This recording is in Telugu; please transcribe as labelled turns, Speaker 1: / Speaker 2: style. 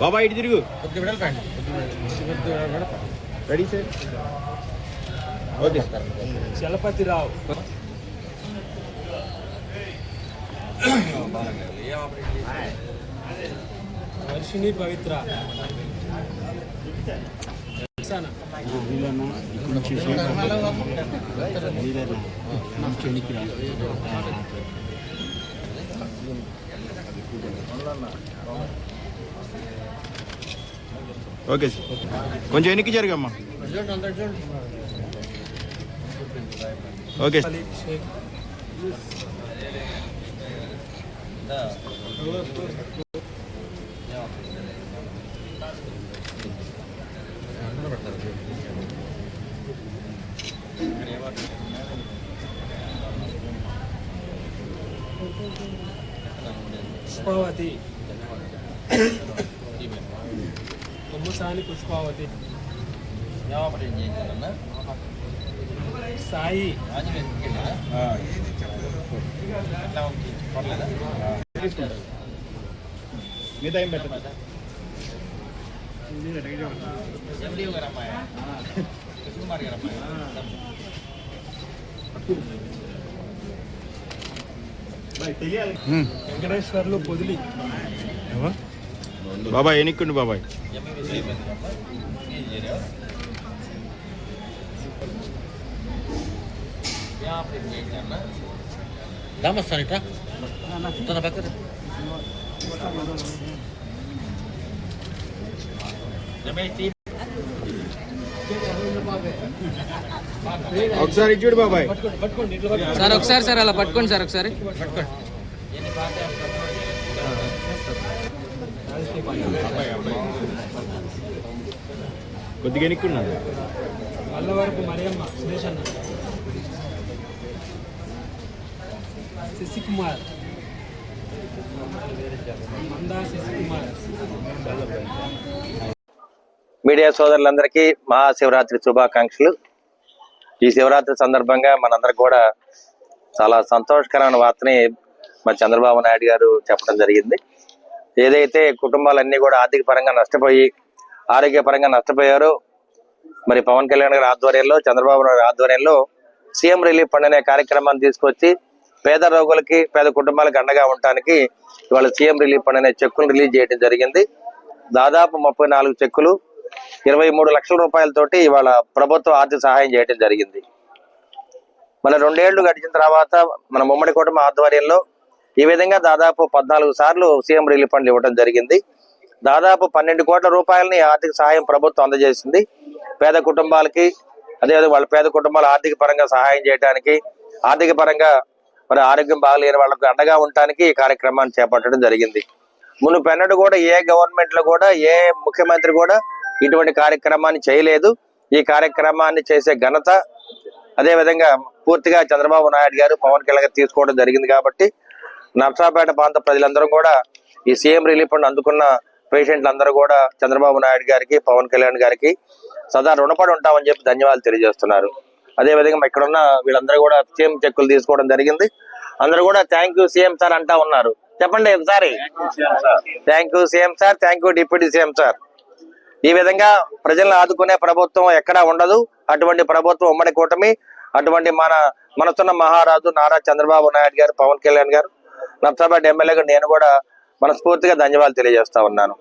Speaker 1: బాబా ఇటు తిరుగు. Ready. Sir okay sir
Speaker 2: Chalapathirao. Varshini Pavitra. Rakshana.
Speaker 1: Okay sir. కొంచెం వెనక్కి జరగమ్మా.
Speaker 3: చూడండి అందరు
Speaker 2: పుష్పావతి కొమ్ముసాని పుష్పావతి సాయి
Speaker 1: మిగతా ఏం పెట్టదు
Speaker 2: వెంకటేశ్వర్లు పొదిలి.
Speaker 1: బాబాయ్ ఎనిక్కుండు బాబాయ్.
Speaker 3: రామస్థాన్ ఇట్రా తన పక్కన.
Speaker 1: ఒకసారి చూడు బాబాయ్.
Speaker 4: సార్ ఒకసారి సార్ అలా పట్టుకోండి సార్ ఒకసారి.
Speaker 1: కొద్దిగా ఎనిక్కున్నాడు
Speaker 2: వల్లవరపు మరియమ్మ సురేష్ అన్న. శశికుమార్. మందా శశికుమార్.
Speaker 5: మీడియా సోదరులందరికీ మహాశివరాత్రి శుభాకాంక్షలు. ఈ శివరాత్రి సందర్భంగా మనందరికి కూడా చాలా సంతోషకరమైన వార్తని మరి చంద్రబాబు నాయుడు గారు చెప్పడం జరిగింది. ఏదైతే కుటుంబాలన్నీ కూడా ఆర్థిక పరంగా నష్టపోయి ఆరోగ్యపరంగా నష్టపోయారో మరి పవన్ కళ్యాణ్ గారి ఆధ్వర్యంలో చంద్రబాబు నాయుడు ఆధ్వర్యంలో సీఎం రిలీఫ్ ఫండ్ అనే కార్యక్రమాన్ని తీసుకొచ్చి పేద రోగులకి పేద కుటుంబాలకు అండగా ఉండటానికి ఇవాళ సీఎం రిలీఫ్ ఫండ్ అనే చెక్కులు రిలీజ్ చేయడం జరిగింది. దాదాపు ముప్పై నాలుగు చెక్కులు ఇరవై మూడు లక్షల రూపాయలతోటి ఇవాళ ప్రభుత్వం ఆర్థిక సహాయం చేయడం జరిగింది. మళ్ళీ రెండేళ్ళు గడిచిన తర్వాత మన ముమ్మడి కుటుంబ ఆధ్వర్యంలో ఈ విధంగా దాదాపు పద్నాలుగు సార్లు సీఎం రిలీఫ్ ఫండ్లు ఇవ్వడం జరిగింది. దాదాపు పన్నెండు కోట్ల రూపాయలని ఆర్థిక సహాయం ప్రభుత్వం అందజేసింది. పేద కుటుంబాలకి అదేవిధంగా వాళ్ళ పేద కుటుంబాలు ఆర్థిక పరంగా సహాయం చేయడానికి ఆర్థిక పరంగా మరి ఆరోగ్యం బాగలేని వాళ్ళకు అండగా ఉండటానికి ఈ కార్యక్రమాన్ని చేపట్టడం జరిగింది. మునుపెన్నడు కూడా ఏ గవర్నమెంట్లో కూడా ఏ ముఖ్యమంత్రి కూడా ఇటువంటి కార్యక్రమాన్ని చేయలేదు. ఈ కార్యక్రమాన్ని చేసే ఘనత అదే విధంగా పూర్తిగా చంద్రబాబు నాయుడు గారు పవన్ కళ్యాణ్ తీసుకోవడం జరిగింది కాబట్టి నర్సాపేట ప్రాంత ప్రజలందరూ కూడా ఈ సీఎం రిలీఫ్ ఫండ్ అందుకున్న పేషెంట్లు అందరూ కూడా చంద్రబాబు నాయుడు గారికి పవన్ కళ్యాణ్ గారికి సదా రుణపడి ఉంటామని చెప్పి ధన్యవాదాలు తెలియజేస్తున్నారు. అదే విధంగా ఇక్కడ ఉన్న వీళ్ళందరూ కూడా సీఎం చెక్కులు తీసుకోవడం జరిగింది. అందరూ కూడా థ్యాంక్ యూ సీఎం సార్ అంటా ఉన్నారు. చెప్పండి ఒకసారి thank you CM sir. Thank you deputy CM sir. ఈ విధంగా ప్రజలను ఆదుకునే ప్రభుత్వం ఎక్కడా ఉండదు. అటువంటి ప్రభుత్వం ఉమ్మడి కూటమి అటువంటి మన మనసున్న మహారాజు నారా చంద్రబాబు నాయుడు గారు పవన్ కళ్యాణ్ గారు నర్సాపేట ఎమ్మెల్యేగా నేను కూడా మనస్ఫూర్తిగా ధన్యవాదాలు తెలియజేస్తా ఉన్నాను.